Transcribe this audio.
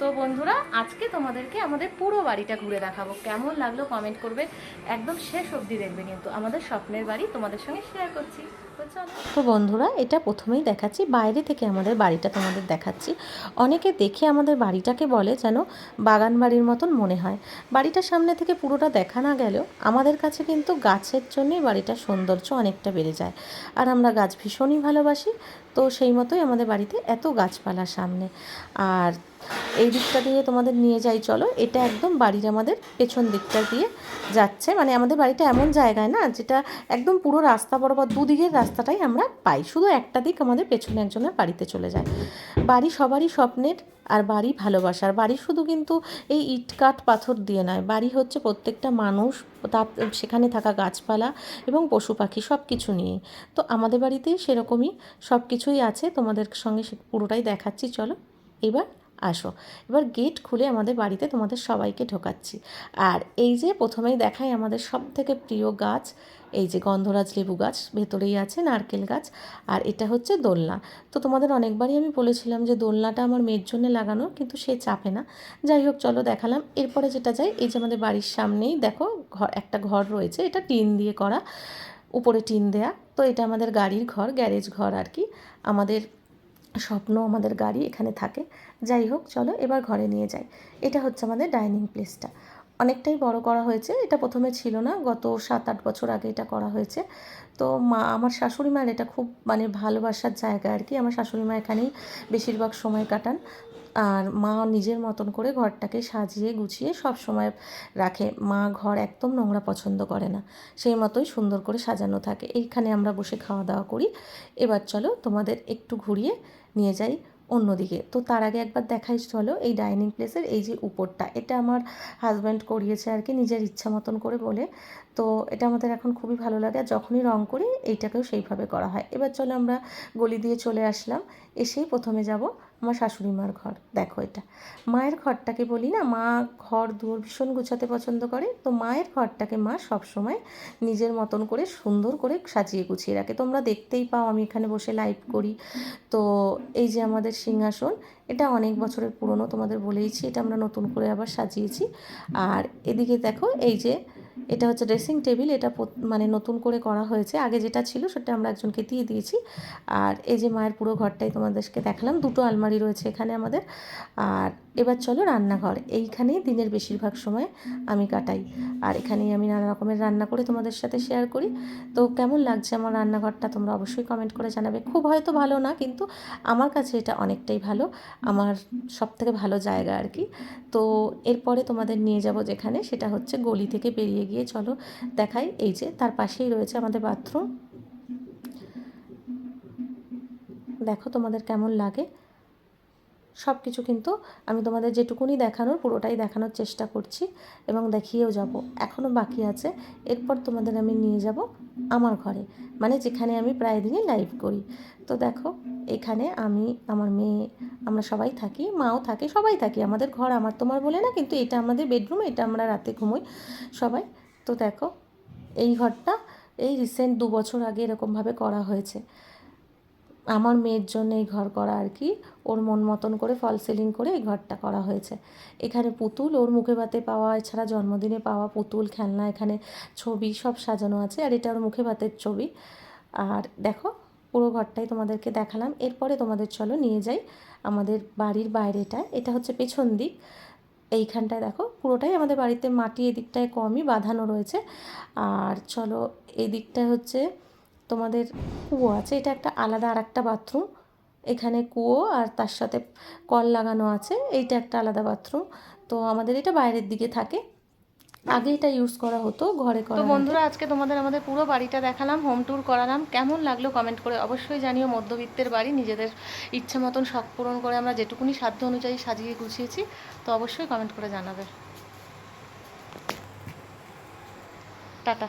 তো বন্ধুরা, আজকে তোমাদেরকে আমাদের পুরো বাড়িটা ঘুরে দেখাবো। কেমন লাগল কমেন্ট করবে, একদম শেষ অবধি দেখবে কিন্তু। আমাদের স্বপ্নের বাড়ি তোমাদের সঙ্গে শেয়ার করছি। তো বন্ধুরা, এটা প্রথমেই দেখাচ্ছি, বাইরে থেকে আমাদের বাড়িটা তোমাদের দেখাচ্ছি। অনেকে দেখে আমাদের বাড়িটাকে বলে যেন বাগান বাড়ির মতন মনে হয়। বাড়িটার সামনে থেকে পুরোটা দেখা না গেলেও আমাদের কাছে কিন্তু গাছের জন্যই বাড়িটার সৌন্দর্য অনেকটা বেড়ে যায়। আর আমরা গাছ ভীষণই ভালোবাসি, তো সেই মতোই আমাদের বাড়িতে এত গাছপালা সামনে। আর এই দিকটা দিয়ে তোমাদের নিয়ে যাই, চলো। এটা একদম বাড়ির আমাদের পেছন দিকটা দিয়ে যাচ্ছে। মানে আমাদের বাড়িটা এমন জায়গায় না, যেটা একদম পুরো রাস্তা বরাবর, দুদিকের রাস্তাটাই আমরা পাই। শুধু একটা দিক আমাদের পেছনে একজনের বাড়িতে চলে যায়। বাড়ি সবারই স্বপ্নের আর বাড়ি ভালোবাসার। বাড়ি শুধু কিন্তু এই ইট কাঠ পাথর দিয়ে নয়। বাড়ি হচ্ছে প্রত্যেকটা মানুষ, তার সেখানে থাকা গাছপালা এবং পশু পাখি সব কিছু নিয়ে। তো আমাদের বাড়িতেই সেরকমই সব কিছুই আছে। তোমাদের সঙ্গে পুরোটাই দেখাচ্ছি, চলো। এবার আসো। এবার গেট খুলে আমাদের বাড়িতে তোমাদের সবাইকে ঢোকাচ্ছি। আর এই যে প্রথমেই দেখাই আমাদের সব থেকে প্রিয় গাছ, এই যে গন্ধরাজ লেবু গাছ, ভেতরেই আছে নারকেল গাছ, আর এটা হচ্ছে দোলনা। তো তোমাদের অনেকবারই আমি বলেছিলাম যে দোলনাটা আমার মেয়ের জন্য লাগানো, কিন্তু সে চাপে না। যাই হোক, চলো দেখালাম। এরপরে যেটা যাই, এই যে আমাদের বাড়ির সামনেই দেখো, ঘর একটা ঘর রয়েছে। এটা টিন দিয়ে করা, উপরে টিন দেয়া। তো এটা আমাদের গাড়ির ঘর, গ্যারেজ ঘর আর কি। আমাদের স্বপ্ন আমাদের গাড়ি এখানে থাকে। যাই হোক, চলো এবার ঘরে নিয়ে যাই। এটা হচ্ছে আমাদের ডাইনিং প্লেসটা। অনেকটাই বড় করা হয়েছে। এটা প্রথমে ছিল না, গত সাত আট বছর আগে এটা করা হয়েছে। তো মা, আমার শাশুড়ি মার এটা খুব মানে ভালোবাসার জায়গা আর কি। আমার শাশুড়ি মা এখানেই বেশিরভাগ সময় কাটান। আর মা নিজের মতন করে ঘরটাকে সাজিয়ে গুছিয়ে সব সময় রাখে। মা ঘর একদম নোংরা পছন্দ করে না। সেই মতোই সুন্দর করে সাজানো থাকে। এইখানে আমরা বসে খাওয়া দাওয়া করি। এবার চলো তোমাদের একটু ঘুরিয়ে নিয়ে যাই অন্যদিকে। তো তার আগে একবার দেখাই চলো এই ডাইনিং প্লেসের এই যে উপরটা। এটা আমার হাজব্যান্ড করিয়েছে আর কি নিজের ইচ্ছা মতন করে বলে। তো এটা আমাদের এখন খুবই ভালো লাগে আর যখনই রঙ করি এইটাকেও সেইভাবে করা হয়। এবার চলো আমরা গলি দিয়ে চলে আসলাম। এসেই প্রথমে যাব আমার শাশুড়ি মার ঘর। দেখো এটা। মায়ের ঘরটাকে বলি না, মা ঘর, দুয়ার ভীষণ গুছাতে পছন্দ করে। তো মায়ের ঘরটাকে মা সবসময় নিজের মতন করে সুন্দর করে সাজিয়ে গুছিয়ে রাখে। তোমরা দেখতেই পাও আমি এখানে বসে লাইভ করি। তো এই যে আমাদের সিংহাসন, এটা অনেক বছরের পুরনো, তোমাদের বলেইছি, এটা আমরা নতুন করে আবার সাজিয়েছি। আর এদিকে দেখো, এই যে এটা হচ্ছে ড্রেসিং টেবিল এটা মানে নতুন করে করা হয়েছে। আগে যেটা ছিল সেটা আমরা একজনকে দিয়ে দিয়েছি। আর এই যে মায়ের পুরো ঘরটাই তোমাদেরকে দেখালাম, দুটো আলমারি রয়েছে এখানে আমাদের। আর এবার চলো রান্নাঘর, এইখানেই দিনের বেশিরভাগ সময় আমি কাটাই। আর এখানেই আমি নানা রকমের রান্না করে তোমাদের সাথে শেয়ার করি। তো কেমন লাগছে আমার রান্নাঘরটা তোমরা অবশ্যই কমেন্ট করে জানাবে। খুব হয়তো ভালো না, কিন্তু আমার কাছে এটা অনেকটাই ভালো। আমার সব থেকে ভালো জায়গা আর কি। তো এরপরে তোমাদের নিয়ে যাব যেখানে, সেটা হচ্ছে গলি থেকে বেরিয়ে গিয়ে চলো দেখাই। এই যে তার পাশেই রয়েছে আমাদের বাথরুম দেখো তোমাদের কেমন লাগে। সব কিছু কিন্তু আমি তোমাদের যেটুকুনি দেখানোর, পুরোটাই দেখানোর চেষ্টা করছি এবং দেখিয়েও যাব। এখনও বাকি আছে। এরপর তোমাদের আমি নিয়ে যাব আমার ঘরে মানে যেখানে আমি প্রায় দিনই লাইভ করি। তো দেখো, এখানে আমি, আমার মেয়ে, আমরা সবাই থাকি, মাও থাকে, সবাই থাকি। আমাদের ঘর আমার তোমার বলে না, কিন্তু এটা আমাদের বেডরুম এটা আমরা রাতে ঘুমোই সবাই। তো দেখো, এই ঘরটা এই রিসেন্ট দু বছর আগে এরকমভাবে করা হয়েছে। আমার মেয়ের জন্য এই ঘর করা আর কি, ওর মন মতন করে ফল সিলিং করে এই ঘরটা করা হয়েছে। এখানে পুতুল, ওর মুখে ভাতে পাওয়া, এছাড়া জন্মদিনে পাওয়া পুতুল, খেলনা, এখানে ছবি সব সাজানো আছে, আর এটা ওর মুখে ভাতের ছবি। আর দেখো, পুরো ঘরটাই তোমাদেরকে দেখালাম। এরপরে তোমাদের চলো নিয়ে যাই আমাদের বাড়ির বাইরেটা। এটা হচ্ছে পেছন দিক। এইখানটায় দেখো, পুরোটাই আমাদের বাড়িতে মাটি এদিকটায় কমই বাঁধানো রয়েছে। আর চলো, এদিকটায় দিকটায় হচ্ছে তোমাদের কুয়ো আছে, এটা একটা আলাদা আর একটা বাথরুম। এখানে কুয়ো আর তার সাথে কল লাগানো আছে, এইটা একটা আলাদা বাথরুম। তো আমাদের এটা বাইরের দিকে থাকে। আগে এটা ইউজ করা হতো ঘরে করা তো বন্ধুরা আজকে তোমাদের আমাদের পুরো বাড়িটা দেখালাম হোম ট্যুর করালাম। কেমন লাগল কমেন্ট করে অবশ্যই জানিও। মধ্যবিত্তের বাড়ি নিজেদের ইচ্ছা মতন শখ পূরণ করে আমরা যেটুকুনি সাধ্য অনুযায়ী সাজিয়ে গুছিয়েছি তো অবশ্যই কমেন্ট করে জানাবে। টাটা।